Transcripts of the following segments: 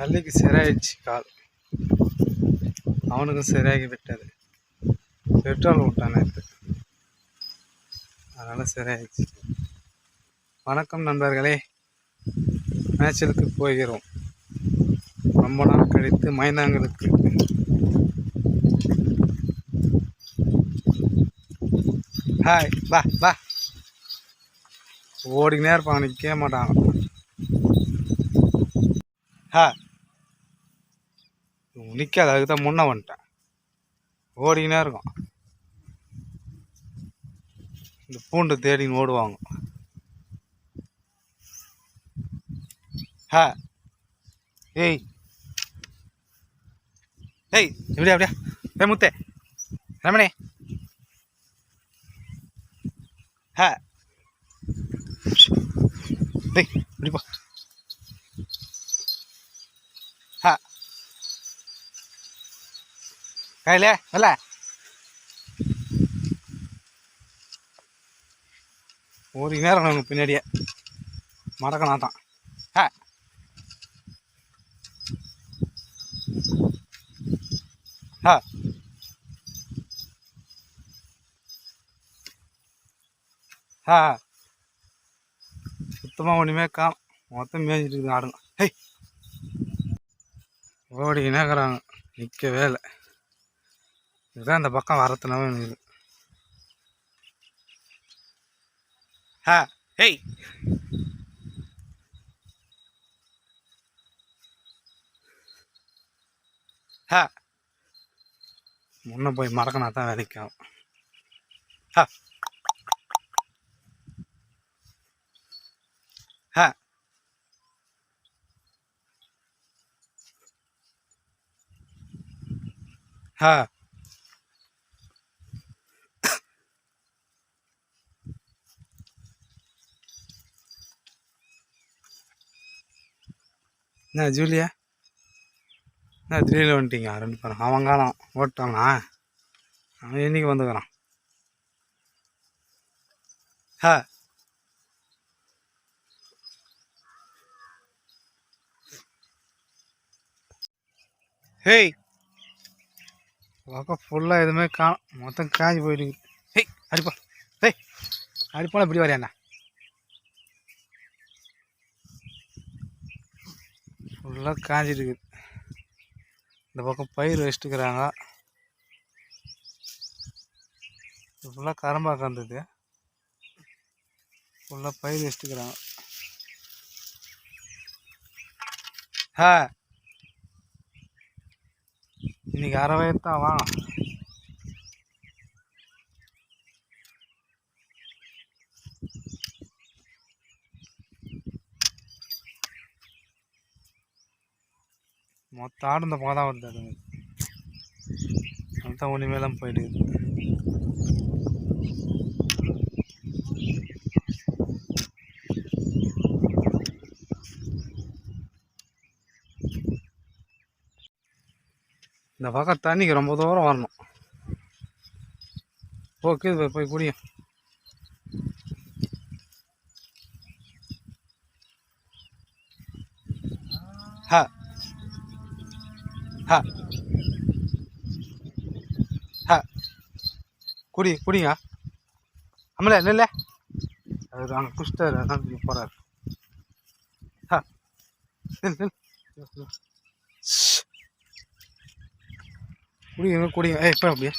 கல்லுக்கு சரியாயிடுச்சு கால். அவனுக்கும் சரியாகி விட்டது. பெட்ரோல் விட்டான் நேற்று அதனால் சரியாயிடுச்சு வணக்கம் நண்பர்களே. மேச்சலுக்கு போகிறோம். ரொம்ப நாள் கழித்து மைதாங்களுக்கு ஹாய் வா வா. ஓடிக்கினே இருப்பான் நிற்க மாட்டான் ஹா நிற்காது அதுக்கு தான் முன்ன வந்துட்டேன். ஓடிக்கினே இருக்கும். இந்த பூண்டு தேடின்னு ஓடுவாங்க. ஹ ஏய். ஏய் எப்படியா அப்படியா ஏ முத்தே. ரமணே. ஹ. டேய் இப்படிப்பா கையிலே இல்ல ஒரு நேரம் அவங்க பின்னாடியே. மறக்கணும் தான் ஆ ஹா. சுத்தமாக ஒன்றுமே காணும். மொத்தம் மேய்ஞ்சிட்டு இருக்குது ஆடுங்க. ஹேய் ஓடி இனக்கிறாங்க நிற்கவே இல்லை. இதுதான் இந்த பக்கம் வரத்துனாவே இது ஹா ஹேய் ஹா. முன்ன போய் மறக்கினா தான் வேலைக்கு ஹா. ஹா. ஹா. என்ன ஜூலியா? என்ன திடீர்னு வந்துட்டீங்க? ரெண்டு பேரும். அவன் காலம் ஓட்டானா? அவன் என்னைக்கு வந்துக்கிறான்? ஹா. ஹேய். பக்கம் ஃபுல்லாக எதுவுமே காணும். மொத்தம் காஞ்சி போயிட்டு ஹேய் அடிப்பா. ஹேய் அடிப்பாலும் இப்படி வரையாண்ணா ஃபுல்லாக காஞ்சிட்டு இந்த பக்கம் பயிர் வச்சுட்டுக்கிறாங்க ஃபுல்லாக கரம்பாக இருந்தது ஃபுல்லாக பயிர் வச்சுட்டுக்கிறாங்க ஆ இன்னைக்கு அரை தான் வாங்க. மொத்த ஆடு இந்த பக்கம் தான் வருது அதுங்க அதுதான் ஒன்றுமேலாம் போயிட்டு இந்த பக்கம் தண்ணிக்கு ரொம்ப தூரம் வரணும். ஓகே போய் குடியும் ஹா. ஹா ஹா குடி குடிங்க அம்மல இல்லை அவர் அங்கே குடிச்சிட்டாரு அதான் போகிறாரு ஹா குடிங்க குடிங்க ஏ இப்போ அப்படியே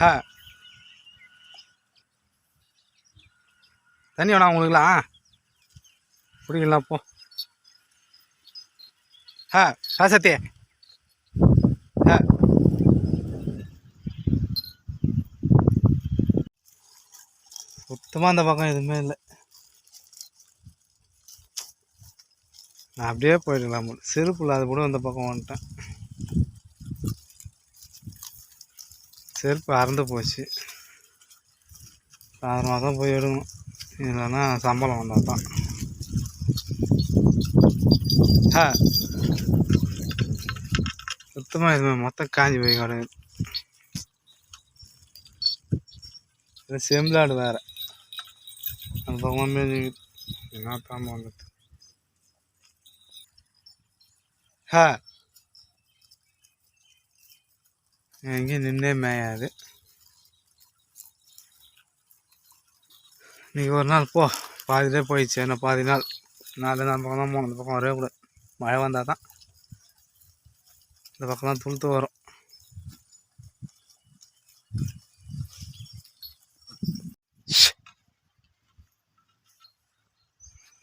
ஹா தண்ணி வேணா உங்களுக்குலாம். பிடிக்கலாம் போ. ஆ ராசத்தி ஆ. சுத்தமாக அந்த பக்கம் எதுவுமே இல்லை. நான் அப்படியே போயிடலாம் செருப்பு இல்லாத கூட அந்த பக்கம் வந்துட்டேன். செருப்பு அறந்து போச்சு. சாதாரணமாக தான் போய் எடுக்கணும். இல்லைன்னா சம்பளம் வந்தால் தான். ஆ சுத்தமாக இதுமாதிரி மொத்தம் காஞ்சி போய் கிடக்குது இது செம்பிளாடு வேறு. அந்த பக்கமாக என்ன தாம வந்துட்டு ஹா. எங்கேயும் நின்றே மேயாது. இன்றைக்கி ஒரு நாள் போ. பாதிலே போயிடுச்சு. என்ன பாதி நாள்? நாலு நாள் பக்கம் தான் போகணும் அந்த பக்கம் வரவே கூடாது மழை வந்தால் தான் இந்த பக்கம் தான் துளுத்து வரும்.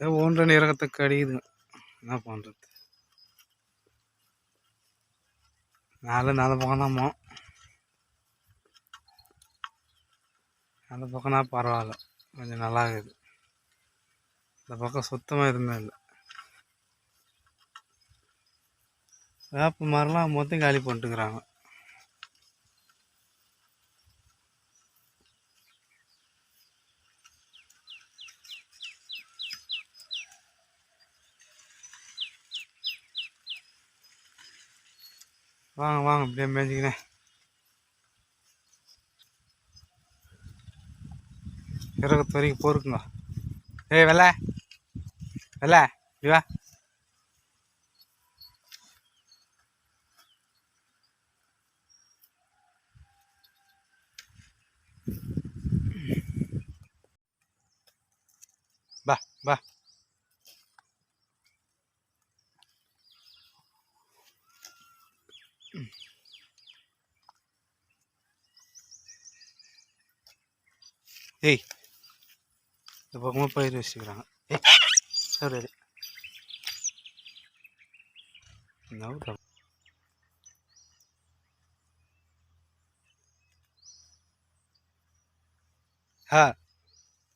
ஏதோ ஒன்று இறக்கத்துக்கு அடிக்குதுங்க என்ன பண்ணுறது நாலு நாலு பக்கம் தான் போகும் அந்த பக்கம்னா பரவாயில்ல. கொஞ்சம் நல்லா இருக்குது இந்த பக்கம் சுத்தமாக எதுவுமே இல்லை. வேப்ப மரம்லாம் மொத்தம் காலி பண்ணிட்டுக்கிறாங்க வாங்க வாங்க அப்படியே மேய்ஞ்சிக்கினேன் இறக்கத்து வரைக்கும் பொறுக்குங்க. ஏய் வெள்ள. வெள்ள இப்படி வா. பா பா ஏய் இந்த பக்கமாக பயிர் வச்சுக்கிறாங்க. சரி சரி ஆ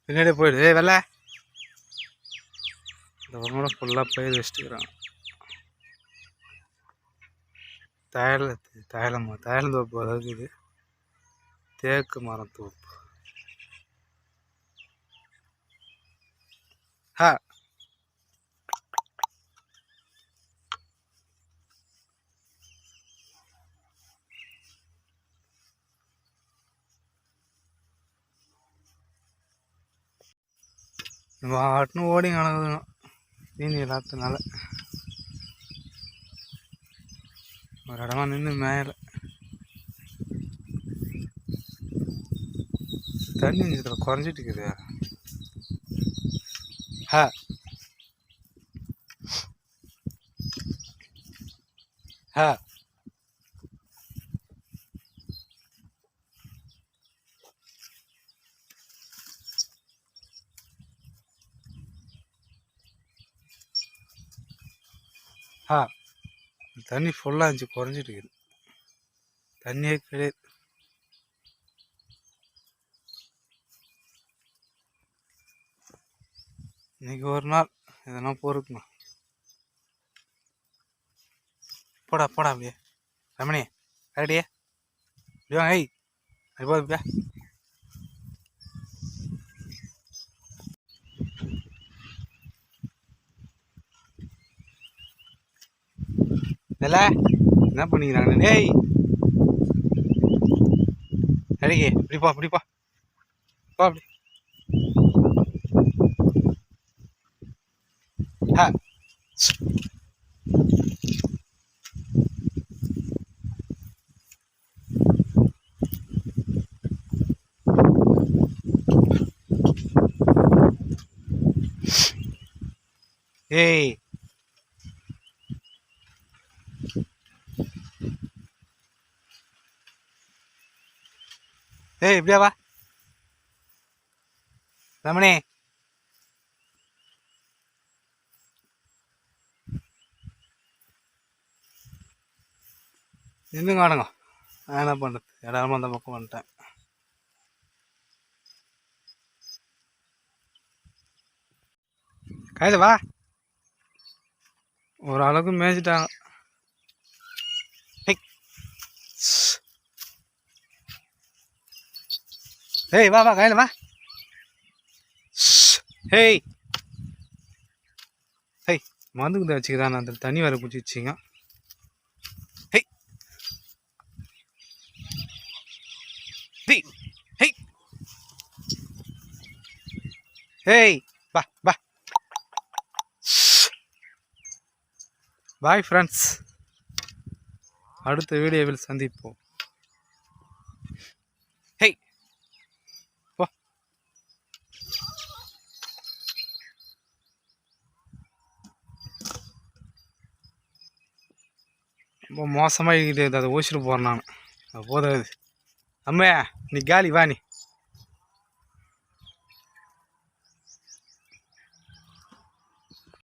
பின்னாடியே போயிடு. வெள்ள. இந்த பக்கம் ஃபுல்லாக பயிர் வச்சுட்டுக்கிறான் தைல தைலம் தைலம் தோப்பு அதாவது இது. தேக்கு மரம் தோப்பு ஆ பாட்டுன்னு ஓடி கிடக்குதுங்க தீனி எல்லாத்தினால ஒரு இடமா நின்று மேலே தண்ணி இதில் குறைஞ்சிட்டு இருக்குது. ஹ. ஹ. தண்ணி ஃபுல்லாக இருந்துச்சு குறைஞ்சிட்டு இருக்குது. தண்ணியே கிடையாது. இன்னைக்கு ஒரு நாள் எதனா பொறுக்கணும் போடா போடா அப்படியே. ரமணி கரடியே. இப்படி வாங்க ஐய் அப்படி இதில் என்ன பண்ணிக்கிறாங்க டேய். அடிக்கே இப்படி போ பா. அப்படி ஆ ஏய். ஏய் இப்படியா வா. ரமணி. இன்னும் காணுங்க. நான் என்ன பண்ணுறது இடமா அந்த பக்கம் வந்துட்டேன். கையில் வா. ஒரு அளவுக்கு மேய்ச்சிட்டாங்க. ஏய் வா வா கையில் வா ஹேய் ஹேய் மருந்து தான் வச்சுக்கிறான். அந்த தண்ணி வர பிடிச்சி வச்சிங்க ஹேய் ஹேய் ஹேய் வா பா பா பாய் ஃப்ரெண்ட்ஸ் அடுத்த வீடியோவில் சந்திப்போம். ரொம்ப மோசமாக இருக்குது. அதை ஓசிட்டு போகிறேன் நான். அது போதாது. அம்மே நீ காலி வா நீ.